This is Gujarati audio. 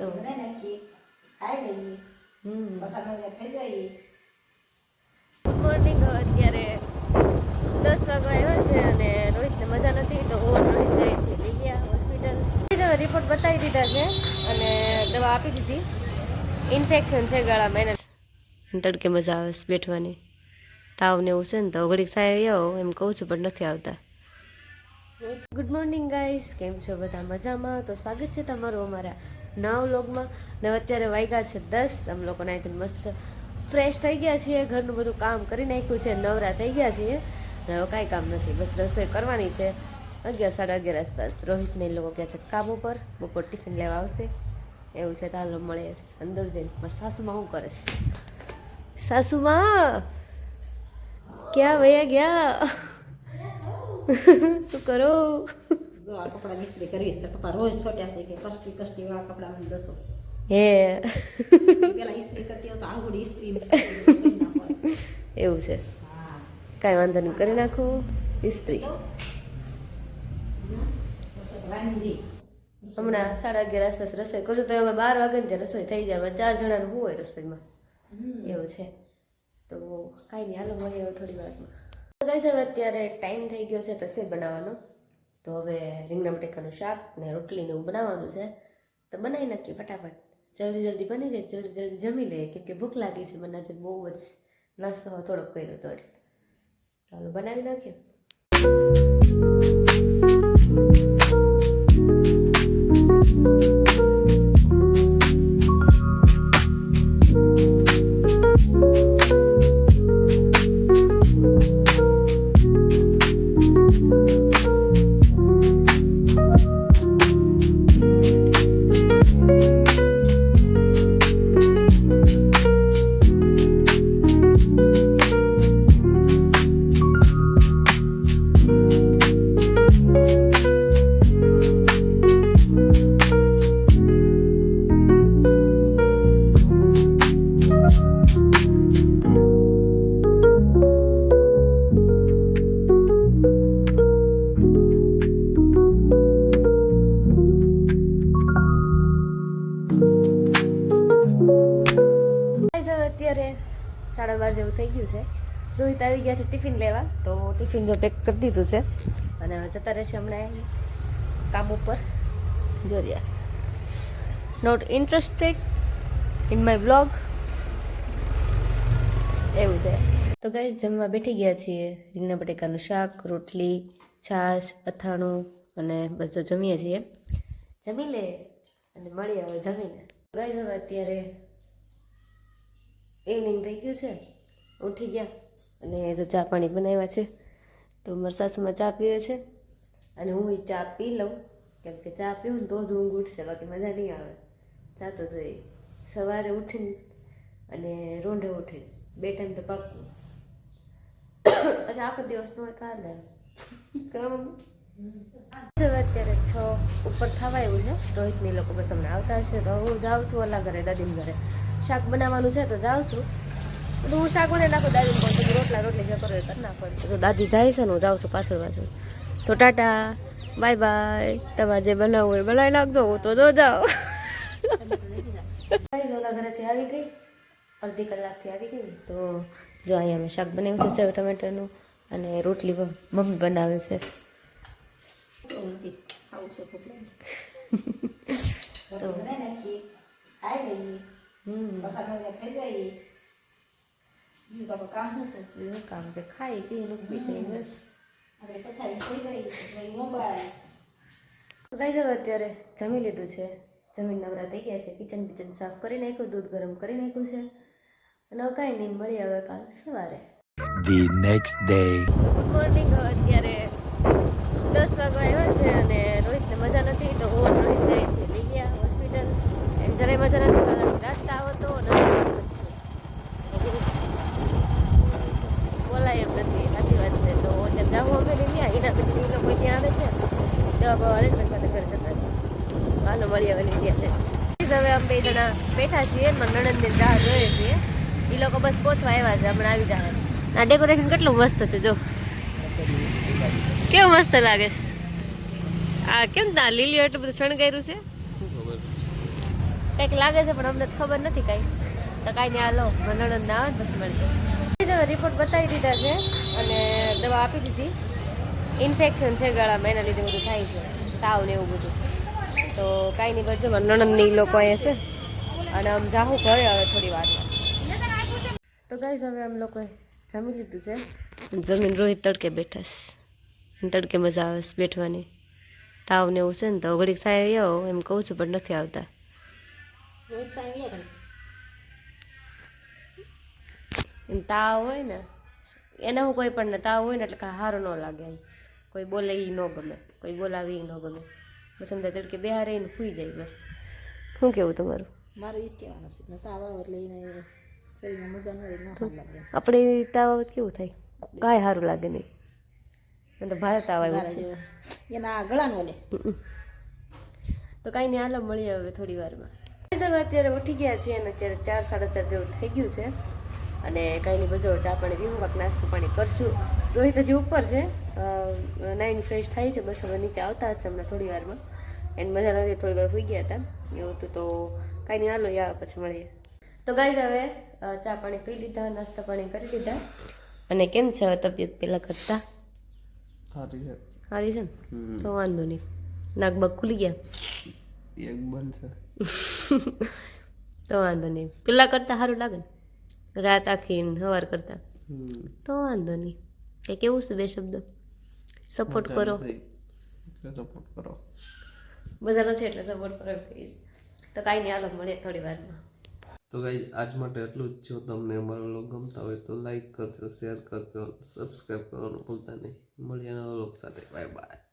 રોટલી બનાવી નાખીએ ખાઈ લઈએ પસાર થઈ જઈએ. ગુડ મોર્નિંગ અત્યારે દસ વાગવા આવ્યા છે અને રોહિતને મજા નથી તો ઓવર રોહિત જાય છે. લીલિયા હોસ્પિટલ. રિપોર્ટ બતાવી દીધા છે અને દવા આપી દીધી. ઇન્ફેક્શન છે ગળામાં એને તડકે મજા આવે છે બેઠવાની. તાવ ને એવું છે ને તો ઘડીક સાહેબ આવો એમ કહું છું પણ નથી આવતા. ગુડ મોર્નિંગ ગાઈસ કેમ છો? બધા મજામાં? તો સ્વાગત છે તમારું અમારા નવ લોગમાં ને અત્યારે વાગ્યા છે દસ. અમે લોકો નાખી મસ્ત ફ્રેશ થઈ ગયા છીએ. ઘરનું બધું કામ કરી નાખ્યું છે. નવરા થઈ ગયા છીએ. હવે કાંઈ કામ નથી. બસ રસોઈ કરવાની છે. અગિયાર, સાડા અગિયાર આસપાસ. રોહિતને એ લોકો ગયા છે, કામ ઉપર. બપોર ટિફિન લેવા આવશે. એવું છે તાલો મળે. અંદર જઈને. મારા સાસુમાં શું કરે છે? સાસુમાં, ક્યાં, વયા ગયા? શું કરો? જો આ કપડાં ઇસ્ત્રી કરવી છે પપ્પા રોજ છોટ્યા છે કે કષ્ટી કષ્ટી વાળા કપડાં મને દસો. હે. પેલા ઇસ્ત્રી કરતી હોય તો આંગળી ઇસ્ત્રી. એવું છે. કાંઈ વાંધો નહીં કરી નાખું ઇસ્ત્રી. હમણાં સાડા અગિયાર આસપાસ રસોઈ કરું તો અમે બાર વાગે ને ત્યાં રસોઈ થઈ જાય ચાર જણાનું શું હોય રસોઈમાં? એવું છે. તો કાંઈ નહીં હાલો મળીએ થોડી વારમાં. ગાઈસ હવે અત્યારે ટાઈમ થઈ ગયો છે રસોઈ બનાવવાનો. તો હવે રીંગણા બટેકાનું શાક ને રોટલીને એવું બનાવવાનું છે. તો બનાવી નાખીએ ફટાફટ. જલ્દી જલ્દી બની જાય જલ્દી જલ્દી જમી લઈએ કેમ કે ભૂખ લાગી છે મને આજે બહુ જ નાસ્તો થોડોક કર્યો તો. ચાલો બનાવી નાખીએ. Guys, જેવું થઈ ગયું છે. રોહિત આવી ગયા છે ટિફિન લેવા, તો ટિફિન જો પેક કરી દીધું છે. અને જતા રહેશે હમણાં કામ ઉપર. જોરિયા not interested in my blog એવું છે. તો ગાઈ જમવા બેઠી ગયા છીએ. રીંગણા બટેકાનું શાક, રોટલી, છાશ, અથાણું અને જો જમીએ છીએ. જમી લે અને મળીએ હવે જમીને. ગઈ હવે અત્યારે ઇવનિંગ થઈ ગયું છે. ઉઠી ગયા અને જો ચા પાણી બનાવ્યા છે. તો મારા સાસુમાં ચા પીવે છે અને હું એ ચા પી લઉં. કેમ કે ચા પીવું ને તો જ ઊંઘ ઉઠશે, બાકી મજા નહીં આવે. ચા તો જોઈએ. સવારે ઉઠીને અને રોંઢે ઉઠીને, બે ટાઈમ તો પાકું પછી આખો દિવસ નો કાલે કામ? અત્યારે છ ઉપર થવા એવું છે. રોહિતની લોકો બસ તમને આવતા હશે, તો હું જાઉં છું ઓલા ઘરે, દાદીની ઘરે. શાક બનાવવાનું છે તો જાઉં છું. હું શાક બનાવી નાખું દાદીને તમે રોટલા રોટલી જે કરો એ કરી નાખો તો દાદી જાય છે ને હું જાઉં છું પાછળ પાછળ તો ટાટા બાય બાય. તમારે જે બનાવવું હોય બનાવી નાખજો હું તો જો જાઉં. ઓલા ઘરેથી આવી ગઈ અડધી કલાકથી આવી ગઈ. તો જો અહીંયા મેં શાક બનાવ્યું છે સેવ ટમેટાનું અને રોટલી મમ્મી બનાવે છે. તો બીજું તો કામ શું છે બીજું કામ છે ખાઈ પી નું પી જાય બસ આપણે પથારી થઈ ગઈ મોબાઈલ ગાઈ હવે અત્યારે જમી લીધું છે જમીન નવરા થઈ ગયા છે કિચન કિચન સાફ કરી નાખ્યું દૂધ ગરમ કરી નાખ્યું છે અને હવે કાંઈ નહીં મળી હવે કાલ સવારે the next day good morning અત્યારે દસ વાગવા આવ્યા છે અને રોહિતને મજા નથી તો હું રોહિત જાય છે લીલિયા હોસ્પિટલ એમ જરાય મજા નથી પહેલાં રાસ્તા આવતો આવતો જ છે. બોલાય એમ નથી સાચી વાત છે તો અત્યારે જાવું અમે લીલિયા એના પછી એ લોકો ત્યાં આવે છે દવા બવા લઈને પછી ઘરે જતા હાલો મળીએ હવે ગયા છે હવે અમે બે જણા બેઠા છીએ, મારા નણંદની રાહ જોઈએ છીએ. એ લોકો બસ પહોંચવા આવ્યા છે, હમણાં આવી જાય આ ડેકોરેશન કેટલું મસ્ત છે, જો. કેવું મસ્ત લાગે છે? આ કેમ ના લીલી એટલું બધું શણગાર્યું છે? કંઈક લાગે છે, પણ અમને તો ખબર નથી કાંઈ. તો કાંઈ નહીં, હાલો નણંદ ના આવે ને પછી મળી રિપોર્ટ બતાવી દીધા છે અને દવા આપી દીધી. ઇન્ફેક્શન છે ગળામાં એના લીધે બધું થાય છે. તાવ ને એવું બધું. તો કાંઈ નહીં બધું નણંદની લોકો અહીંયા છે. અને આમ જાહું ઘરે હવે થોડી વારમાં તો ગાઈઝ હવે આમ લોકોએ જમી લીધું છે. જમીન રોહિત તડકે બેઠા છે. તડકે મજા આવે છે બેઠવાની. તાવ ને એવું છે ને તો ઘડીક સાહેબ આવો એમ કહું છું પણ નથી આવતા. તાવ હોય ને એને હું કોઈ પણ ને તાવ હોય ને એટલે કાંઈ સારું ન લાગે એમ. કોઈ બોલે એ ન ગમે કોઈ બોલાવે એ ન ગમે. બસ એમ તડકે બેહાર રહીને સૂઈ જાય બસ. શું કેવું તમારું? મારું એ જ કહેવાનું છે તાવ આવે એટલે એને શરીરમાં મજા ન હોય ન લાગે. આપણે તાવ આવે કેવું થાય? કાંઈ સારું લાગે નહીં. અને તો ભારે તાવ આવ્યો છે. એના આ ગળાનો લે. તો કાંઈ નહીં હાલો મળીએ હવે થોડી વારમાં. અત્યારે ઉઠી ગયા છીએ અને અત્યારે ચાર સાડા ચાર જેવું થઈ ગયું છે. અને કાંઈ નહીં બજો ચા પાણી પીવું કાંક નાસ્તો પાણી કરશું. રોહિત હજી ઉપર છે. નાઈન ફ્રેશ થાય છે બસ હવે નીચે આવતા હશે હમણાં થોડી વારમાં. એને મજા નથી થોડી વાર હોઈ ગયા હતા. એવું હતું તો કાંઈ નહીં હાલો યા પછી મળીએ. તો ગાઈઝ હવે ચા પાણી પી લીધા નાસ્તા પાણી કરી લીધા. અને કેમ છે તબિયત પહેલાં કરતાં? સારી છે. સારી છે ને? તો વાંધો નહીં. નાક બગ ખુલી ગયા? એક બંધ છે. તો વાંધો નહીં. પેલા કરતાં સારું લાગે ને? રાત આખી સવાર કરતાં. તો વાંધો નહીં. એ કેવું છે બે શબ્દ? સપોર્ટ કરો. સપોર્ટ કરો. બધા નથી એટલે સપોર્ટ કરો તો કાંઈ નહીં હાલો મળીએ થોડી વારમાં. તો ગાઈ આજ માટે એટલું જ. જો તમને અમારો લોગ ગમતા હોય તો લાઈક કરજો શેર કરજો સબસ્ક્રાઈબ કરવાનું ભૂલતા નહીં. મળીએ નવા લોક સાથે. Bye bye